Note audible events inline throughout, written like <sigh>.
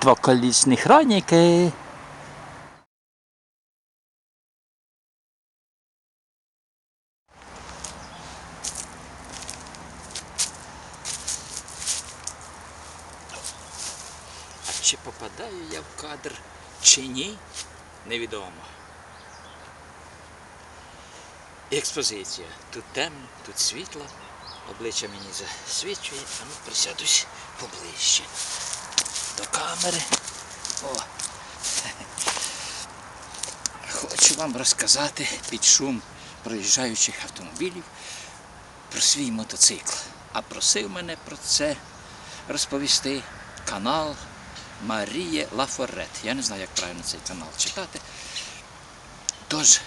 двоколісні хроніки. А чи попадаю я в кадр чи ні, невідомо. Експозиція. Тут темно, тут світло. Обличчя мені засвічує, а ну присядусь поближче до камери. О. <laughs> Хочу вам розказати під шум проїжджаючих автомобілів про свій мотоцикл. А просив мене про це розповісти канал Марія Лафорет. Я не знаю, як правильно цей канал читати. Тож,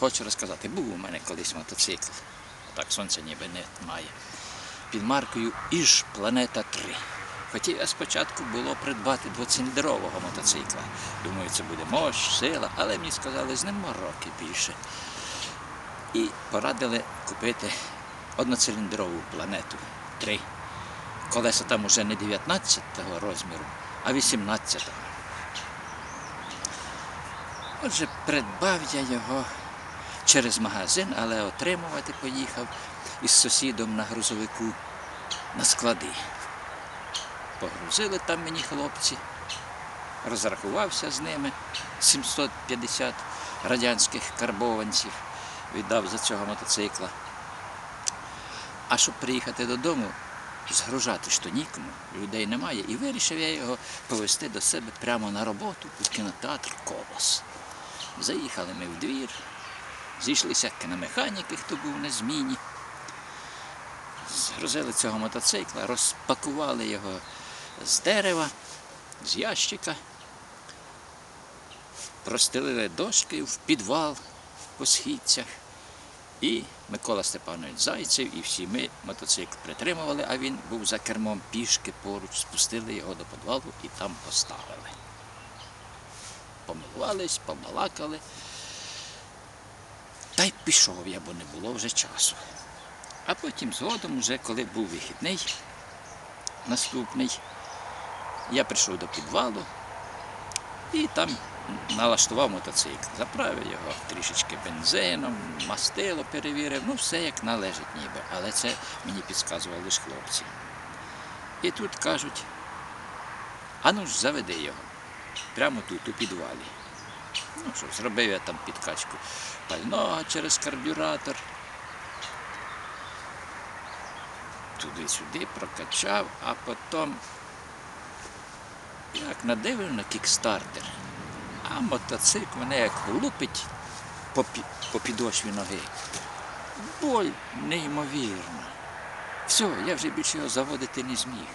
хочу розказати, був у мене колись мотоцикл. Так, сонця ніби не має. Під маркою Іж Планета 3. Хотів я спочатку було придбати двоциліндрового мотоцикла. Думаю, це буде мощ, сила, але мені сказали, з ним роки більше. І порадили купити одноциліндрову планету 3. Колеса там уже не 19-го розміру, а 18-го. Отже, придбав я його через магазин, але отримувати поїхав із сусідом на грузовику на склади. Погрузили там мені хлопці, розрахувався з ними 750 радянських карбованців, віддав за цього мотоцикла. А щоб приїхати додому, згружати ж то нікому, людей немає, і вирішив я його повезти до себе прямо на роботу у кінотеатр Колос. Заїхали ми в двір, зійшлися кіномеханіки, хто був на зміні. Згрузили цього мотоцикла, розпакували його з дерева, з ящика, простелили дошки в підвал по східцях. І Микола Степанович Зайцев і всі ми мотоцикл притримували, а він був за кермом пішки поруч, спустили його до підвалу і там поставили. Помилувались, побалакали. Та й пішов я, бо не було вже часу. А потім згодом, вже коли був вихідний, наступний, я прийшов до підвалу і там налаштував мотоцикл. Заправив його трішечки бензином, мастило перевірив, ну все як належить ніби. Але це мені підказували лише хлопці. І тут кажуть, а ну ж заведи його. Прямо тут, у підвалі. Ну що, зробив я там підкачку пального через карбюратор. Туди-сюди прокачав, а потім як надивив на кікстартер, а мотоцикл мене як лупить по, по підошві ноги. Боль неймовірна. Все, я вже більше його заводити не зміг.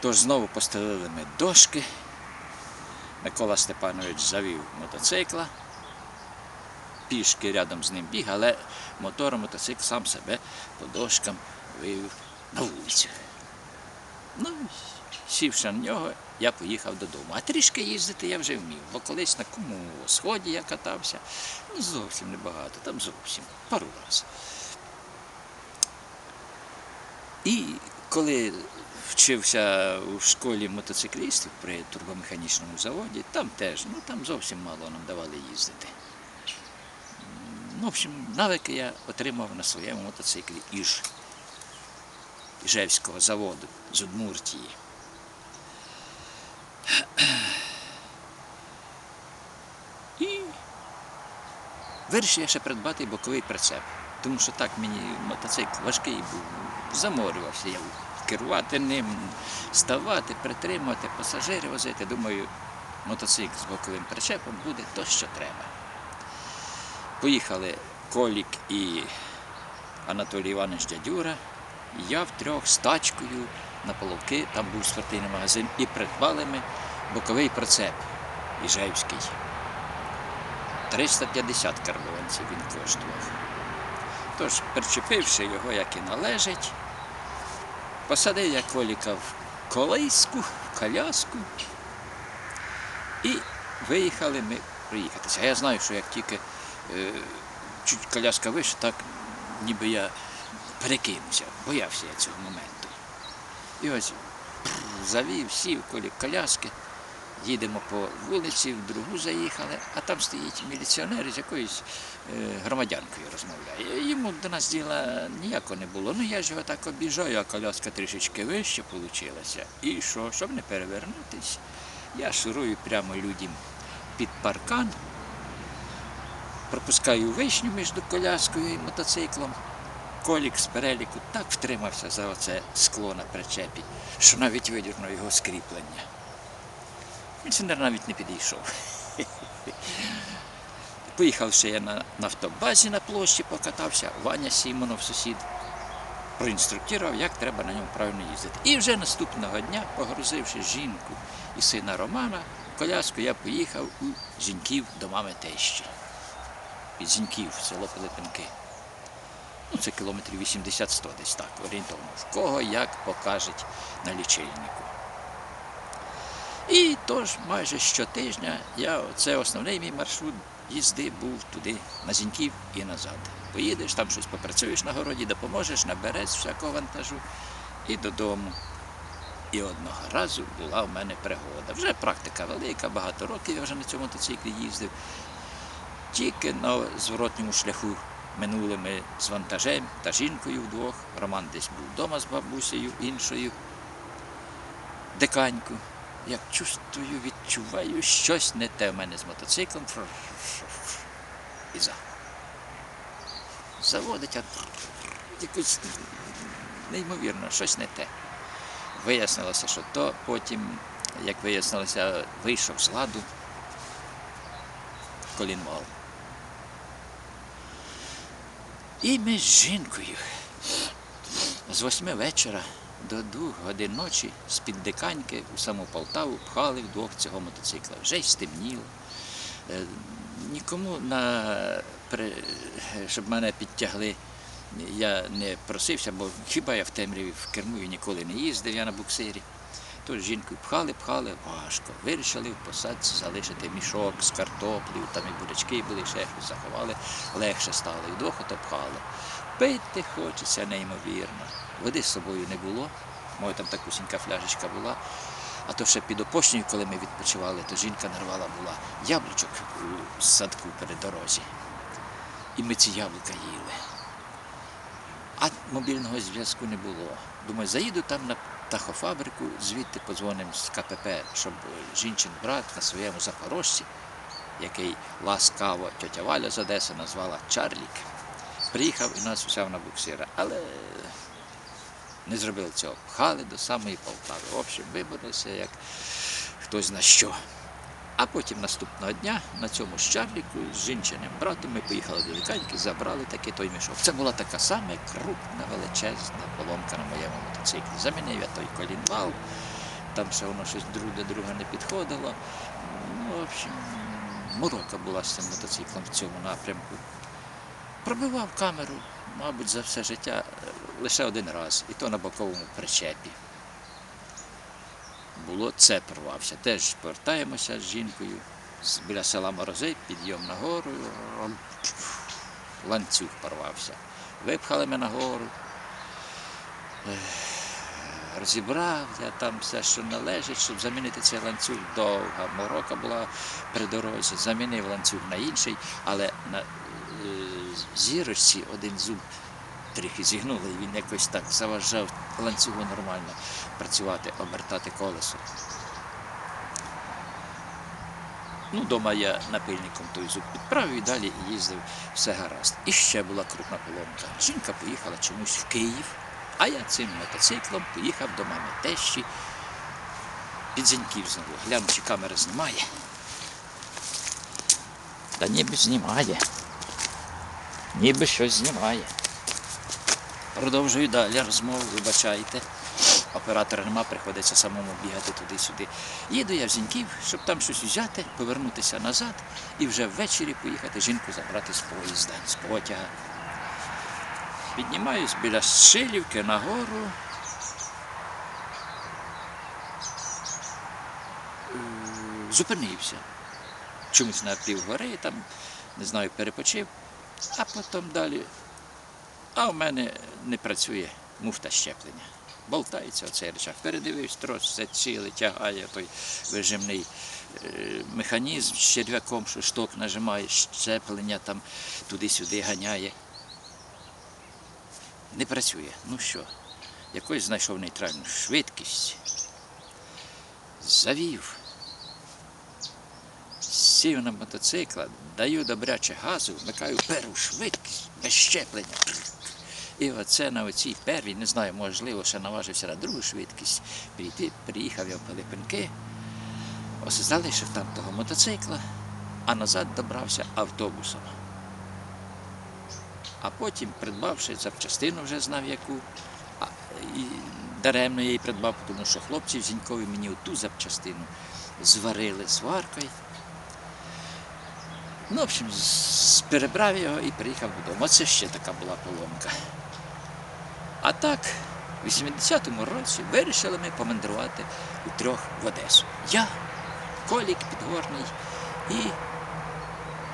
Тож знову постелили ми дошки. Микола Степанович завів мотоцикла. Пішки рядом з ним біг, але мотором мотоцикл сам себе по дошкам вивів на вулицю. Ну, сівши на нього, я поїхав додому. А трішки їздити я вже вмів, бо колись на кому сході я катався. Ну, зовсім небагато, там зовсім пару разів. І коли вчився у школі мотоциклістів при турбомеханічному заводі, там теж, ну там зовсім мало нам давали їздити. В общем, навики я отримав на своєму мотоциклі Іж Іжевського заводу з Удмуртії. І вирішив я ще придбати боковий прицеп. Тому що так мені мотоцикл важкий був, заморювався я керувати ним, ставати, притримувати, пасажирів возити. Думаю, мотоцикл з боковим причепом буде то, що треба. Поїхали Колік і Анатолій Іванович Дядюра. Я втрьох з тачкою на половки, там був спортивний магазин, і придбали ми боковий прицеп Іжевський. 350 карбованців він коштував. Тож, причепивши його, як і належить, посадив я коліка в колиску, в коляску і виїхали ми проїхатися. А я знаю, що як тільки е, чуть коляска вище, так ніби я перекинувся, боявся я цього моменту. І ось завів, сів колі коляски. Їдемо по вулиці, в другу заїхали, а там стоїть міліціонер з якоюсь е, громадянкою розмовляє. Йому до нас діла ніякого не було. Ну я ж його так обіжаю, а коляска трішечки вище вийшла. І що, щоб не перевернутись, я шурую прямо людям під паркан, пропускаю вишню між коляскою і мотоциклом. Колік з переліку так втримався за оце скло на причепі, що навіть видірнув його скріплення. Міліціонер навіть не підійшов. <laughs> Поїхав ще я на нафтобазі на площі, покатався, Ваня Сімонов, сусід, проінструктував, як треба на ньому правильно їздити. І вже наступного дня, погрузивши жінку і сина Романа, в коляску я поїхав у Зіньків до мами тещі. Під Зіньків, село Пилипинки. Ну, це кілометрів 80-100 десь так, орієнтовно. В кого як покажуть на лічильнику. І тож майже щотижня я, це основний мій маршрут їзди був туди, на Зіньків і назад. Поїдеш, там щось попрацюєш на городі, допоможеш, набереш всякого вантажу і додому. І одного разу була в мене пригода. Вже практика велика, багато років я вже на цьому мотоциклі їздив. Тільки на зворотньому шляху минули ми з вантажем та жінкою вдвох. Роман десь був вдома з бабусею іншою. Деканьку. Як чувствую, відчуваю щось не те в мене з мотоциклом. І за. Заводить, а якось неймовірно, щось не те. Вияснилося, що то потім, як вияснилося, вийшов з ладу колінвал. І ми з жінкою з восьми вечора до двох годин ночі з-під диканьки у саму Полтаву пхали вдвох цього мотоцикла. Вже й стемніло. Е, Нікому на, щоб мене підтягли, я не просився, бо хіба я в темряві в кермую ніколи не їздив, я на буксирі. Тож жінку пхали, пхали, важко. Вирішили в посадці залишити мішок з картоплею, там і бурячки були, ще щось заховали, легше стало. І вдвох ото пхали. Пити хочеться неймовірно. Води з собою не було. Моя там такусінька фляжечка була. А то ще під опошнею, коли ми відпочивали, то жінка нарвала була яблучок у садку перед дорозі. І ми ці яблука їли. А мобільного зв'язку не було. Думаю, заїду там на птахофабрику, звідти подзвонимо з КПП, щоб жінчин брат на своєму запорожці, який ласкаво тьотя Валя з Одеси назвала Чарлік, приїхав і нас взяв на буксира. Але не зробили цього. Пхали до самої Полтави. В общем, виборолися як хтось на що. А потім наступного дня на цьому ж Чарліку з жінчиним братом ми поїхали до лікарні, забрали таки той мішок. Це була така сама крупна, величезна поломка на моєму мотоциклі. Замінив я той колінвал, там ще воно щось друг до друга не підходило. Ну, в общем, морока була з цим мотоциклом в цьому напрямку. Пробивав камеру, мабуть, за все життя е, лише один раз, і то на боковому причепі було це порвався. Теж повертаємося з жінкою біля села Морози, підйом на гору, ланцюг порвався. Випхали мене на гору. Розібрав я там все, що належить, щоб замінити цей ланцюг довга. Морока була при дорозі, замінив ланцюг на інший, але на е, зірочці один зуб трохи зігнули, і він якось так заважав ланцюгу нормально працювати, обертати колесо. Ну, вдома я напильником той зуб підправив і далі їздив, все гаразд. І ще була крупна поломка. Жінка поїхала чомусь в Київ, а я цим мотоциклом поїхав до мами тещі під Зіньків знову. Гляну, чи камера знімає. Та ніби знімає. Ніби щось знімає. Продовжую далі розмову, вибачайте. Оператора нема, приходиться самому бігати туди-сюди. Їду я в Зіньків, щоб там щось взяти, повернутися назад і вже ввечері поїхати жінку забрати з поїзда, з потяга. Піднімаюсь біля Шилівки нагору. Зупинився. Чомусь на півгори, там, не знаю, перепочив, а потім далі а у мене не працює муфта щеплення. болтається оцей речах. Передивився, трос все ціле, тягає той вижимний е, механізм з черв'яком, що шток нажимає, щеплення там туди-сюди ганяє. Не працює. Ну що, якось знайшов нейтральну швидкість, завів, сів на мотоцикла, даю добряче газу, вмикаю перву швидкість, без щеплення. І оце на оцій первій, не знаю, можливо, ще наважився на другу швидкість прийти, приїхав я в Пилипинки, ось залишив там того мотоцикла, а назад добрався автобусом. А потім, придбавши запчастину, вже знав яку, а, і даремно я її придбав, тому що хлопці Зінькові мені ту запчастину зварили сваркою. Ну, в общем, перебрав його і приїхав додому. Оце ще така була поломка. А так, в 80-му році вирішили ми помандрувати у трьох в Одесу. Я, Колік Підгорний і.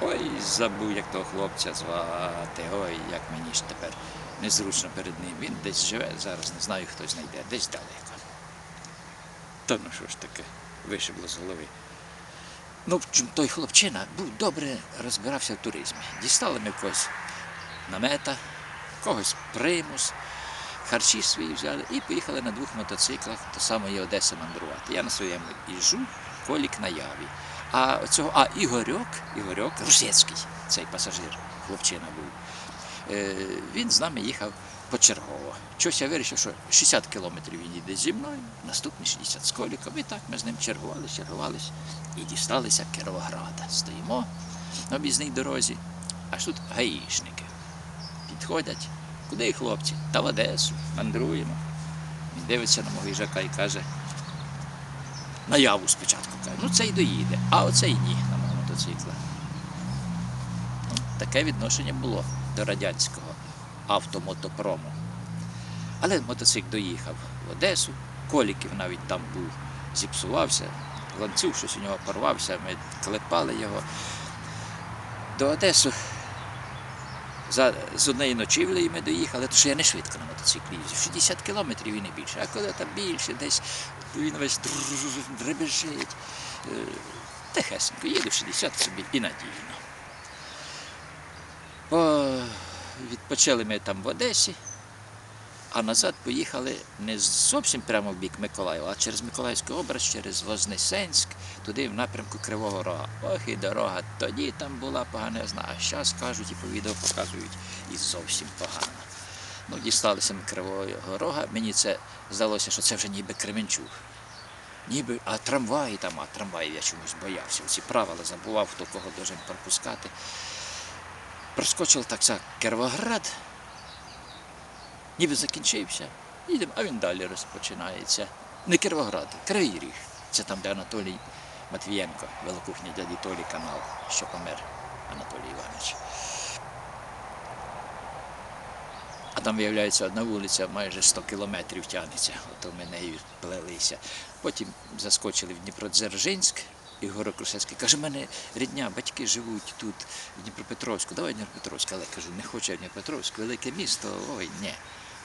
Ой, забув, як того хлопця звати. Ой, як мені ж тепер незручно перед ним. Він десь живе, зараз не знаю, хто знайде, десь далеко. Та ну що ж таке, вишибло з голови. Ну, той хлопчина був добре розбирався в туризмі. Дістали ми когось намета, когось примус, харчі свої взяли і поїхали на двох мотоциклах до самої Одеси мандрувати. Я на своєму їжу, колік на яві. А цього, а Ігорьок, Ігорьок Русецький, цей пасажир, хлопчина був. Е, він з нами їхав почергово. Щось я вирішив, що 60 кілометрів він їде зі мною, наступні 60 з коліком. І так ми з ним чергувалися, чергувалися і дісталися Кіровограда. Стоїмо на об'їзній дорозі, аж тут гаїшники. Підходять. Куди хлопці? Та в Одесу, мандруємо. Він дивиться на мого їжака і каже, наяву спочатку каже, ну цей доїде, а оцей ні на мого мотоцикла. Ну, таке відношення було до радянського автомотопрому. Але мотоцикл доїхав в Одесу, коліків навіть там був, зіпсувався, ланцюг щось у нього порвався, ми клепали його. До Одесу за, з однієї ночівлі ми доїхали, тому що я не швидко на мотоциклі їздив. 60 кілометрів і не більше. А коли там більше, десь він весь дребежить. Е, Тихесенько, їду 60 собі і надійно. По... Відпочили ми там в Одесі, а назад поїхали не зовсім прямо в бік Миколаєва, а через Миколаївську область, через Вознесенськ, туди в напрямку Кривого Рога. Ох і дорога. Тоді там була погана, а зараз кажуть і по відео показують і зовсім погано. Ну, дісталися ми Кривого Рога. Мені це здалося, що це вже ніби Кременчуг. Ніби, а трамваї там, а трамваїв я чомусь боявся. Ці правила забував, хто кого должен пропускати. Проскочив так за Кіровоград, ніби закінчився, їдемо, а він далі розпочинається. Не Кіровоград, Кривий Ріг. Це там, де Анатолій Матвієнко, великухня дяді Толі канал, що помер Анатолій Іванович. А там, виявляється, одна вулиця майже 100 кілометрів тягнеться, ото ми нею плелися. Потім заскочили в Дніпродзержинськ, і Крусецький каже, в мене рідня, батьки живуть тут, в Дніпропетровську, давай в Дніпропетровськ. Але кажу, не хочу я в Дніпропетровськ, велике місто, ой, ні.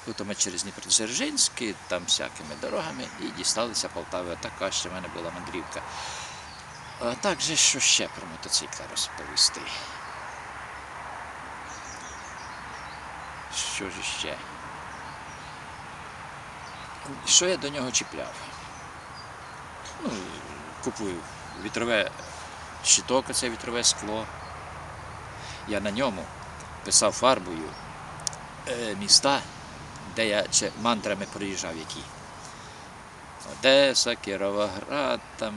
Потім ми через Дніпродзержинськ, там всякими дорогами і дісталися Полтави. Така ще в мене була мандрівка. А так же, що ще про мотоцикла розповісти? Що ж ще? Що я до нього чіпляв? Ну, купую вітрове щиток, оце вітрове скло. Я на ньому писав фарбою е, міста, де я ще мантрами проїжджав які. Одеса, Кіровоград, там,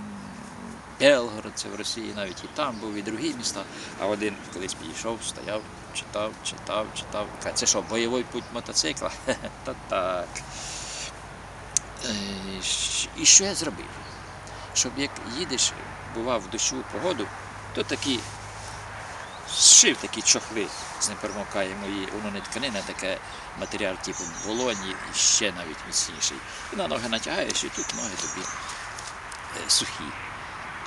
Белгород, це в Росії навіть і там був, і другі міста. А один колись підійшов, стояв, читав, читав, читав. Це що, бойовий путь мотоцикла? Та так. І що я зробив? Щоб як їдеш, бував в дощову погоду, то такі зшив такі чохли з неперемокаємої, воно не тканина, таке матеріал типу волоні і ще навіть міцніший. І на ноги натягаєш, і тут ноги тобі е, сухі.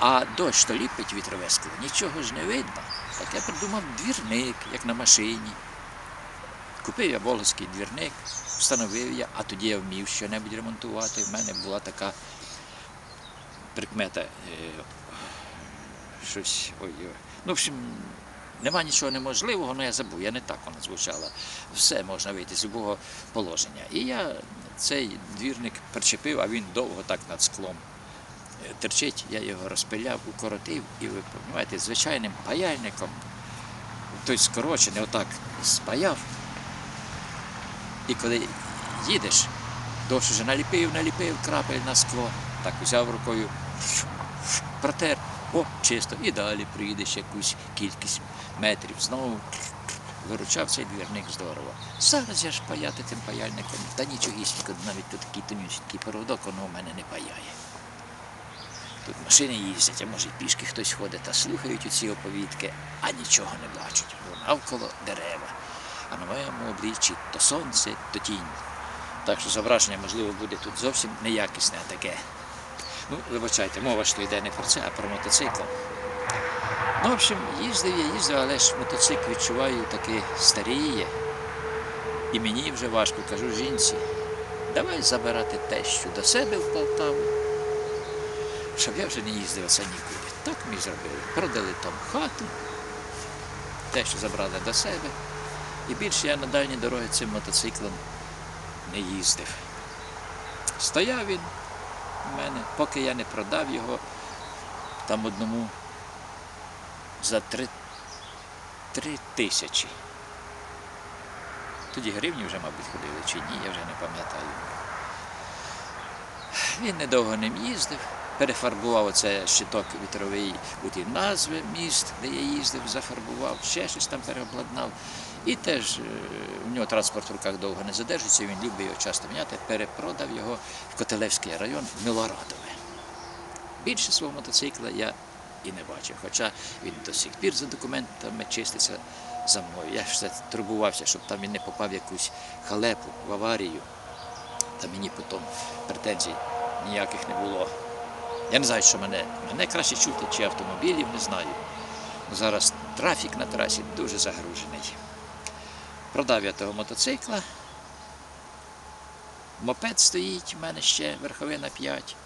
А дощ то ліпить вітрове скло, нічого ж не видно. Так я придумав двірник, як на машині. Купив я волоський двірник, встановив я, а тоді я вмів щось ремонтувати. У мене була така прикмета. е, Щось. Ой, ой. Ну, в общем, нема нічого неможливого, але я забув, я не так вона звучала. Все можна вийти з любого положення. І я цей двірник причепив, а він довго так над склом е, терчить. Я його розпиляв, укоротив і ви розумієте, звичайним паяльником, той скорочений, отак спаяв. І коли їдеш, дощ вже наліпив, наліпив крапель на скло, так взяв рукою, протер, о, чисто, і далі приїдеш якусь кількість метрів. Знову виручав цей двірник здорово. Зараз я ж паяти тим паяльником, та нічогісінько, навіть тут такий тонюсінький проводок, воно в мене не паяє. Тут машини їздять, а може пішки хтось ходить та слухають оці оповідки, а нічого не бачать, бо навколо дерева. А на моєму обличчі то сонце, то тінь. Так що зображення, можливо, буде тут зовсім неякісне, таке. Ну, вибачайте, мова ж то йде не про це, а про мотоцикл. Ну, в общем, їздив я, їздив, але ж мотоцикл відчуваю таки старіє. І мені вже важко кажу жінці, давай забирати тещу до себе в Полтаву, щоб я вже не їздив оце нікуди. Так ми зробили. Продали там хату, тещу забрали до себе. І більше я на дальні дороги цим мотоциклом не їздив. Стояв він у мене, поки я не продав його там одному за три тисячі. Тоді гривні вже, мабуть, ходили чи ні, я вже не пам'ятаю. Він недовго ним їздив, перефарбував оце щиток вітровий у ті назви міст, де я їздив, зафарбував, ще щось там переобладнав. І теж е, у нього транспорт в руках довго не задержується, він любить його часто міняти, перепродав його в Котелевський район в Милорадове. Більше свого мотоцикла я і не бачив, хоча він до сих пір за документами чиститься за мною. Я ж турбувався, щоб там він не попав в якусь халепу, в аварію. Та мені потім претензій ніяких не було. Я не знаю, що мене, мене краще чути, чи автомобілів, не знаю. Зараз трафік на трасі дуже загружений. Продав я того мотоцикла. Мопед стоїть, в мене ще верховина 5.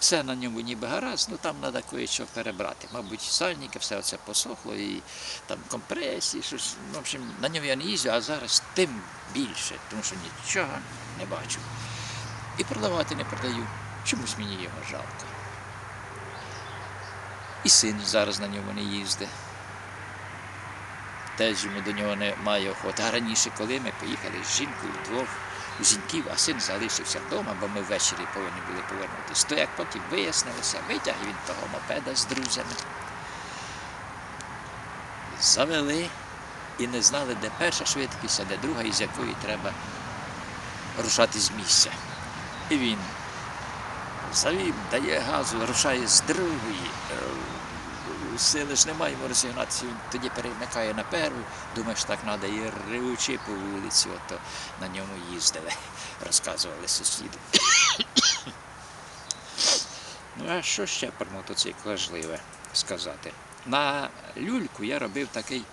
Все на ньому ніби гаразд, ну там треба кое-що перебрати. Мабуть, сальники, все це посохло, і там компресії, щось. Ну, в общем, на ньому я не їздю, а зараз тим більше, тому що нічого не бачу. І продавати не продаю. Чомусь мені його жалко. І син зараз на ньому не їздить. Теж йому до нього немає охоти. А раніше, коли ми поїхали з жінкою вдвох у жінків, а син залишився вдома, бо ми ввечері повинні були повернутися. То як потім вияснилося, витяг він того мопеда з друзями. Завели і не знали, де перша швидкість, а де друга, із якої треба рушати з місця. І він завів, дає газу, рушає з другої. Сили ж немає йому розігнатися, він тоді перемикає на перву, думаєш, так треба і ревучи по вулиці, ото на ньому їздили, <coughs> розказували сусіди. <coughs> ну а що ще про мотоцикл важливе сказати? На люльку я робив такий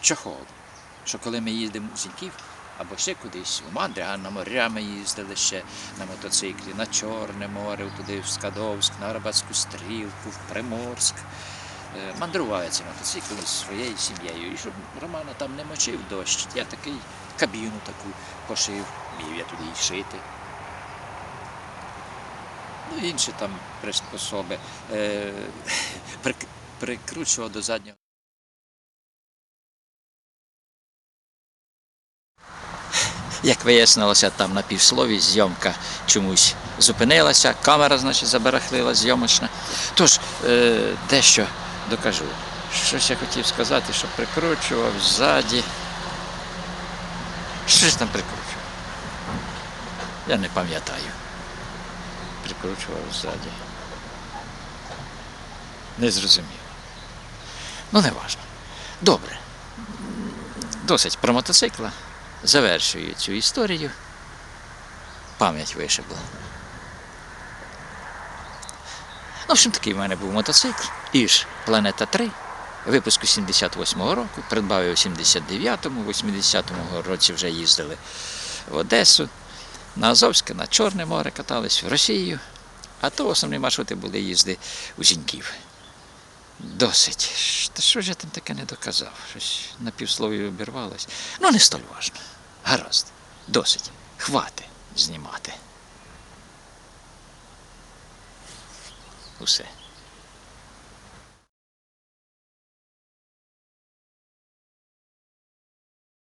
чохол, що коли ми їздимо з Зіньків, або ще кудись у мандри, а на моря ми їздили ще на мотоциклі, на Чорне море, туди в Скадовськ, на Арбатську стрілку, в Приморськ. Е, Мандруває цей мотоцикл зі своєю сім'єю. І щоб Романа там не мочив дощ, я такий кабіну таку пошив, вмів я туди й шити. Ну, інші там приспособи. Е, <laughs> прик- прикручував до заднього. Як вияснилося, там на півслові зйомка чомусь зупинилася, камера, значить, забарахлила зйомочна. Тож, е, дещо докажу. Щось я хотів сказати, що прикручував ззаді. Що ж там прикручував? Я не пам'ятаю. Прикручував ззаді. Не зрозумів. Ну, не важно. Добре. Досить про мотоцикла завершую цю історію. Пам'ять вишибла. Ну, в общем, такий в мене був мотоцикл. Іж Планета 3. випуску 78-го року, придбав в 79-му, в 80-му році вже їздили в Одесу, на Азовське, на Чорне море катались, в Росію. А то основні маршрути були їзди у Зіньків. Досить. Та що ж я там таке не доказав? Щось на півслові обірвалось. Ну, не столь важно. Гаразд. Досить. Хвати знімати. Усе.